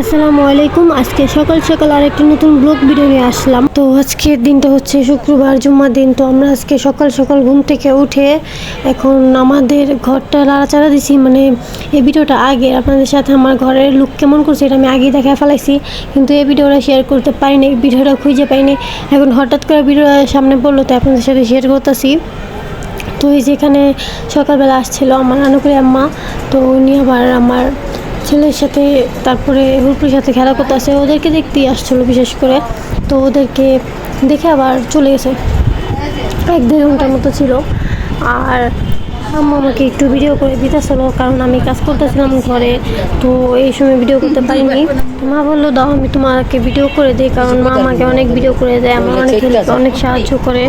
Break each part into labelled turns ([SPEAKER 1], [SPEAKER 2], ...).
[SPEAKER 1] আসসালামু আলাইকুম। আজকে সকাল সকাল আর একটি নতুন ব্লগ ভিডিও নিয়ে আসলাম। তো আজকের দিনটা হচ্ছে শুক্রবার, জুম্মার দিন। তো আমরা আজকে সকাল সকাল ঘুম থেকে উঠে এখন আমাদের ঘরটা নাড়াচাড়া দিছি। মানে এই ভিডিওটা আগে আপনাদের সাথে আমার ঘরের লুক কেমন করছে এটা আমি আগেই দেখা ফেলাইছি। কিন্তু এই ভিডিওটা শেয়ার করতে পারিনি, ভিডিওটা খুঁজে পাইনি। এখন হঠাৎ করে ভিডিও সামনে পড়ল, তো আপনাদের সাথে শেয়ার করতেছি। তো এই যেখানে সকালবেলা আসছিল আমার নানুকুরি আম্মা, তো উনি আবার আমার ছেলের সাথে, তারপরে হুরপুর সাথে খেলা করতে আসে। ওদেরকে দেখতেই আসছিল বিশেষ করে। তো ওদেরকে দেখে আবার চলে গেছে। এক দেড় ঘণ্টার মতো ছিল। আর আম্মু আমাকে একটু ভিডিও করে দিতেছিল, কারণ আমি কাজ করতেছিলাম ঘরে। তো এই সময় ভিডিও করতে পারিনি। মা বলল, দাও, আমি তোমাকে ভিডিও করে দিই, কারণ মা আমাকে অনেক ভিডিও করে দেয়। আমার অনেক অনেক সাহায্য করে।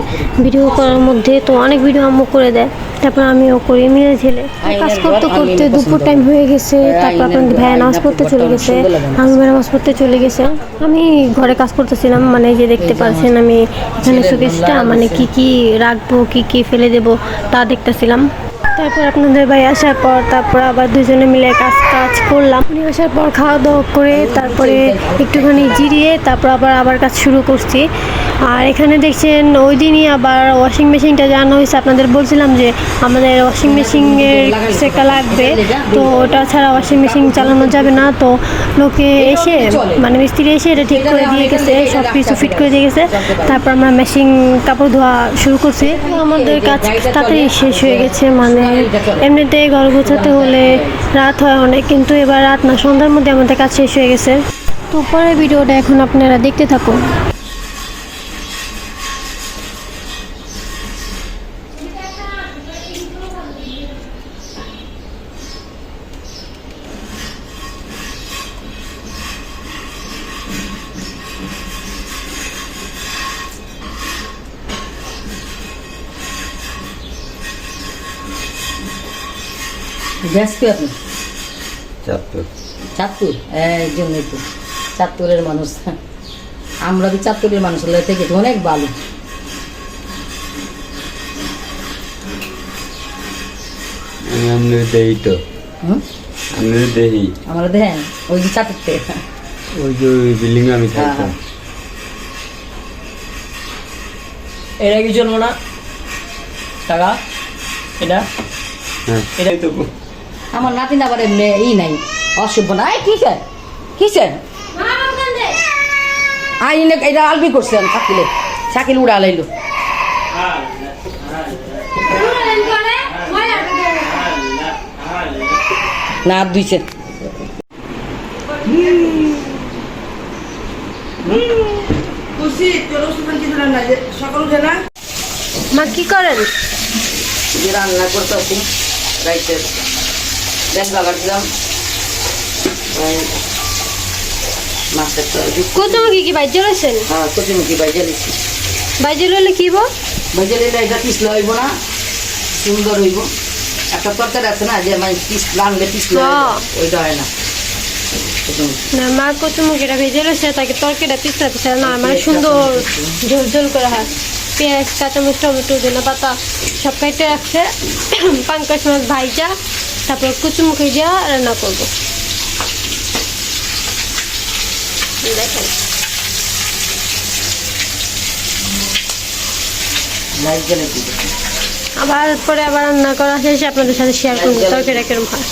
[SPEAKER 1] ভিডিও করার মধ্যে তো অনেক ভিডিও আম্মু করে দেয়। তারপর আমিও করি মিলে ছেলে। কাজ করতে করতে দুপুর টাইম হয়ে গেছে তারপর আপনার ভাই নামাজ পড়তে চলে গেছে। আমি নামাজ পড়তে চলে গেছে। আমি ঘরে কাজ করতেছিলাম মানে যে দেখতে পাচ্ছেন আমি এখানে শোকেসটা মানে কি কি রাখব কি কি ফেলে দেবো তা দেখতেছিলাম। তারপর আপনাদের ভাই আসার পর তারপর আবার দুজনে মিলে কাজ কাজ করলাম। উনি আসার পর খাওয়া দাওয়া করে তারপরে একটুখানি জিরিয়ে তারপর আবার আবার কাজ শুরু করছি। আর এখানে দেখছেন ওই দিনই আবার ওয়াশিং মেশিনটা জানানো হয়েছে। আপনাদের বলছিলাম যে আমাদের ওয়াশিং মেশিনের একটা লাগবে। তো ওটা ছাড়া ওয়াশিং মেশিন চালানো যাবে না। তো লোকে এসে মানে মিস্ত্রি এসে এটা ঠিক করে দিয়ে গেছে সব কিছু ফিট করে দিয়ে গেছে। তারপর আমরা মেশিন কাপড় ধোয়া শুরু করছি। আমাদের কাজ তাড়াতাড়ি শেষ হয়ে গেছে। মানে এমনিতে ঘর গোছাতে হলে রাত হয় অনেক, কিন্তু এবার রাত না, সন্ধ্যার মধ্যে আমাদের কাজ শেষ হয়ে গেছে। তো পরের ভিডিওটা এখন আপনারা দেখতে থাকুন।
[SPEAKER 2] গ্যাস কি আপনি?
[SPEAKER 3] চাঁদপুর।
[SPEAKER 2] চাঁদপুর? এই জন্যই তো চাঁদপুরের মানুষ। আমরা তো চাঁদপুরের মানুষ হলে থেকে অনেক ভালো।
[SPEAKER 3] তো।
[SPEAKER 2] আমরা ওই যে চাঁদপুরতে।
[SPEAKER 3] ওই যে বিল্ডিং আমি থাকতাম।
[SPEAKER 4] এটা কি চলবো না? টাকা? এটা?
[SPEAKER 3] হ্যাঁ।
[SPEAKER 4] এটাই তো।
[SPEAKER 2] আমার নাতিন আবার ই নাই অসভ্য না এই কিসে কিসে আই এটা আলবি করছেন শাকিলে। শাকিল উড়া লাইলো। না দুইছে
[SPEAKER 1] মা কি করেন?
[SPEAKER 2] রান্না করতেছি রাইতে দেন বাগাছিলাম মাছের তরকারি।
[SPEAKER 1] কচুমুখি কি বাইজে রয়েছেন
[SPEAKER 2] হ্যাঁ কচুমুখি বাইজে
[SPEAKER 1] কি বো
[SPEAKER 2] বাইজে লিলে এটা পিছলে হইব না সুন্দর হইব। একটা তরকারি আছে না যে মানে পিস পিছলে
[SPEAKER 1] হ্যাঁ।
[SPEAKER 2] ওইটা হয় না।
[SPEAKER 1] না মা কচুমুখিটা ভেজে রয়েছে তাকে তরকারিটা না মানে সুন্দর ঝোল ঝোল করে হয়। পেঁয়াজ কাঁচামরিচ টমেটো ধনে পাতা সব কেটে রাখছে পাঙ্কাশ মাছ ভাইজা। তারপর কুচুম ভেজা রান্না করব। দেখেন। আবার পরে আবার রান্না করা শেষে আপনাদের সাথে শেয়ার করব তরকারিটা কিরম হয়?